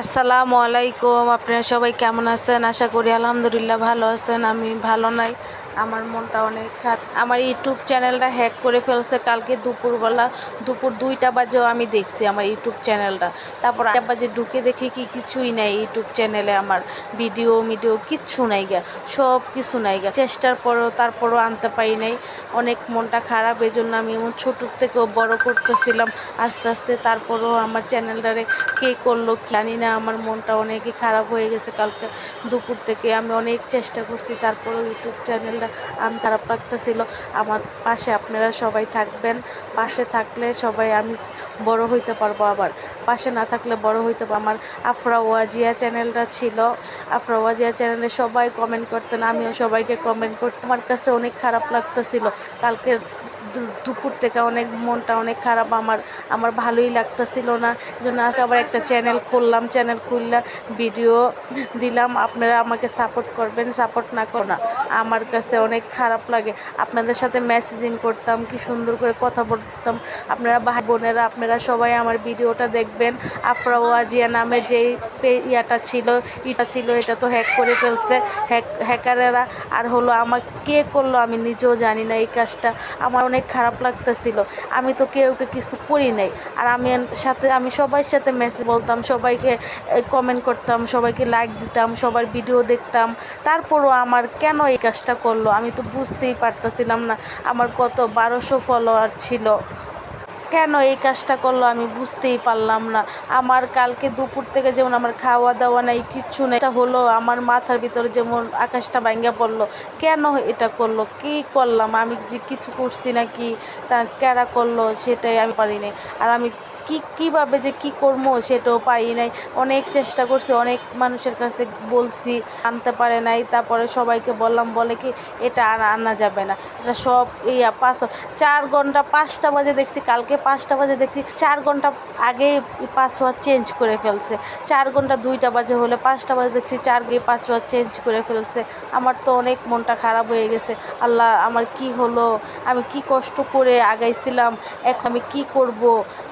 আসসালামু আলাইকুম। আপনারা সবাই কেমন আছেন? আশা করি আলহামদুলিল্লাহ ভালো আছেন। আমি ভালো নাই। আমার মনটা অনেক খারাপ। আমার ইউটিউব চ্যানেলটা হ্যাক করে ফেলছে, কালকে দুপুরবেলা দুপুর দুইটা বাজেও আমি দেখছি আমার ইউটিউব চ্যানেলটা। তারপর আটটা বাজে ঢুকে দেখি কি কিছুই নাই ইউটিউব চ্যানেলে আমার। ভিডিও মিডিও কিচ্ছু নাই গা, সব কিছু নাই গা। চেষ্টার পরও তারপরও আনতে পারি নাই। অনেক মনটা খারাপ এই জন্য আমি এমন ছোটোর থেকেও বড় করতেছিলাম। আস্তে আস্তে তারপরও আমার চ্যানেলটারে কে করল জানি না, আমার মনটা অনেকই খারাপ হয়ে গেছে কালকে দুপুর থেকে। আমি অনেক চেষ্টা করছি, তারপরেও ইউটিউব চ্যানেলটা খারাপ লাগতেছিল। আমার পাশে আপনারা সবাই থাকবেন। পাশে থাকলে সবাই আমি বড় হইতে পারব আবার। পাশে না থাকলে বড় হইতে পারব। আমার আফরা ওয়াজিয়া চ্যানেলটা ছিল। আফরা ওয়াজিয়া চ্যানেলে সবাই কমেন্ট করতেন, আমিও সবাইকে কমেন্ট করতাম। আমার কাছে অনেক খারাপ লাগতেছিল। কালকে দুপুর থেকে অনেক মনটা অনেক খারাপ, আমার আমার ভালোই লাগতেছিল না। জন্য আজকে আবার একটা চ্যানেল খুললাম চ্যানেল খুললাম ভিডিও দিলাম। আপনারা আমাকে সাপোর্ট করবেন সাপোর্ট না করো, না, আমার কাছে অনেক খারাপ লাগে। আপনাদের সাথে মেসেজিং করতাম, কি সুন্দর করে কথা বলতাম। আপনারা ভাই বোনেরা, আপনারা সবাই আমার ভিডিওটা দেখবেন। আফরা ওয়াজিয়া নামে যেই ইয়াটা ছিল, ইটা ছিল, এটা তো হ্যাক করে ফেলছে। হ্যাক হ্যাকারেরা আর হলো আমার কে করল আমি নিজেও জানি না এই কাজটা। আমার অনেক খারাপ লাগতেছিল। আমি তো কেউকে কিছু করি নাই। আর আমি সাথে, আমি সবার সাথে মেসেজ বলতাম, সবাইকে কমেন্ট করতাম, সবাইকে লাইক দিতাম, সবার ভিডিও দেখতাম। তারপরও আমার কেন এই কাজটা করল? আমি তো বুঝতেই পারতাছিলাম না। আমার কত বারোশো ফলোয়ার ছিল। কেন এই কাজটা করল আমি বুঝতেই পারলাম না। আমার কালকে দুপুর থেকে যেমন আমার খাওয়া দাওয়া নাই, কিচ্ছু নেই, এটা হলো আমার মাথার ভিতরে যেমন আকাশটা ভাঙ্গা পড়ল। কেন এটা করল? কি করলাম? আমি যে কিছু করছি নাকি, তা কেরা করল? সেটাই আমি পারিনি। আর আমি কি, কীভাবে যে কি করব সেটাও পাই নাই। অনেক চেষ্টা করছি, অনেক মানুষের কাছে বলছি, আনতে পারে নাই। তারপরে সবাইকে বললাম, বলে কি, এটা আর আনা যাবে না। এটা সব ইয়া পাঁচ, চার ঘণ্টা পাঁচটা বাজে দেখছি, কালকে পাঁচটা বাজে দেখছি, চার ঘণ্টা আগেই পাসওয়ার্ড চেঞ্জ করে ফেলছে। চার ঘণ্টা দুইটা বাজে হলে পাঁচটা বাজে দেখছি, চার গিয়ে পাসওয়ার্ড চেঞ্জ করে ফেলছে। আমার তো অনেক মনটা খারাপ হয়ে গেছে। আল্লাহ, আমার কি হলো? আমি কি কষ্ট করে আগাইছিলাম? এখন আমি কি করব?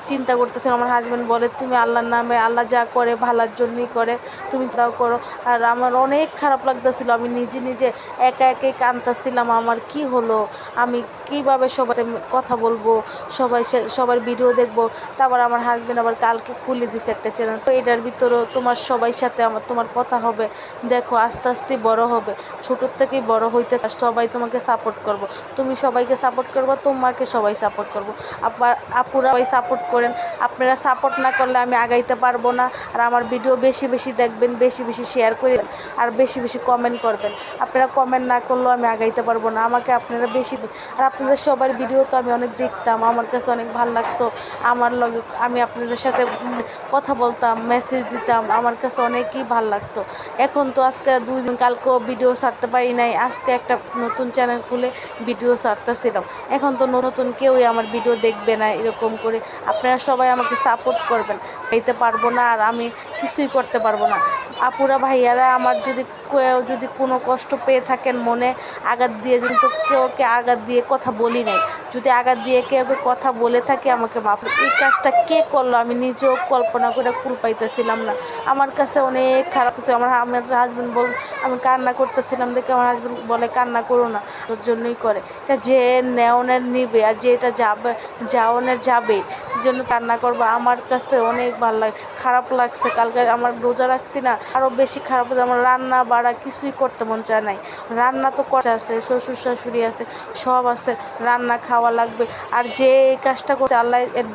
চিন্তা করতেছিলাম আমার হাজব্যান্ড বলে তুমি আল্লাহর নামে আল্লাহ যা করে ভালোর জন্যই করে তুমি তাও করো। আর আমার অনেক খারাপ লাগতেছিল আমি নিজে নিজে একা একাই কাঁদতেছিলাম আমার কি হলো? আমি কীভাবে সবাই কথা বলব সবাই সবার ভিডিও দেখব? তারপর আমার হাজব্যান্ড আবার কালকে খুলে দিছে একটা চ্যানেল তো এটার ভিতরেও তোমার সবাই সাথে আমার তোমার কথা হবে। দেখো আস্তে আস্তে বড় হবে। ছোটোর থেকেই বড় হইতে থাক, সবাই তোমাকে সাপোর্ট করব। তুমি সবাইকে সাপোর্ট করব তোমাকে সবাই সাপোর্ট করব। আবার আপুরা সাপোর্ট করেন। আপনারা সাপোর্ট না করলে আমি আগাইতে পারব না। আর আমার ভিডিও বেশি বেশি দেখবেন, বেশি বেশি শেয়ার করে আর বেশি বেশি কমেন্ট করবেন। আপনারা কমেন্ট না করলেও আমি আগাইতে পারব না। আমাকে আপনারা বেশি আর আপনাদের সবার ভিডিও তো আমি অনেক দেখতাম। আমার কাছে অনেক ভালো লাগতো। আমার লগে আমি আপনাদের সাথে কথা বলতাম মেসেজ দিতাম। আমার কাছে অনেকই ভালো লাগতো। এখন তো আজকে দুই দিন, কালকেও ভিডিও ছাড়তে পারি নাই। আজকে একটা নতুন চ্যানেল খুলে ভিডিও ছাড়তেছিলাম। এখন তো নতুন কেউই আমার ভিডিও দেখবে না, এরকম করে। আপনারা সবাই আমাকে সাপোর্ট করবেন। সেইতে পারব না আর আমি কিছুই করতে পারব না। আপুরা, ভাইয়ারা, আমার যদি কেউ যদি কোনো কষ্ট পেয়ে থাকেন মনে, আঘাত দিয়ে যদি তো কেউকে আঘাত দিয়ে কথা বলি নাই। যদি আঘাত দিয়ে কেউ কথা বলে থাকে, আমাকে মাফ এই কাজটা কে করল? আমি নিজেও কল্পনা করে কুল পাইতেছিলাম না। আমার কাছে অনেক খারাপ আছে আমার আমার হাজব্যান্ড বল, আমি কান্না করতেছিলাম দেখে আমার হাজব্যান্ড বলে, কান্না করো না। ওর জন্যই করে। এটা যে নেওনের নিবে আর যে এটা যাবে, যাওনের যাবে, এই জন্য কান্না করব। আমার কাছে অনেক ভালো লাগে। খারাপ লাগছে। কালকে আমার রোজা রাখছি না। আরও বেশি খারাপ আমার রান্না বাড়া কিছুই করতে মন চায় নাই। রান্না তো করা আছে, শ্বশুর শাশুড়ি আছে, সব আছে, রান্না খাওয়া লাগবে। আর যে কাজটা করছে, আল্লাহ এর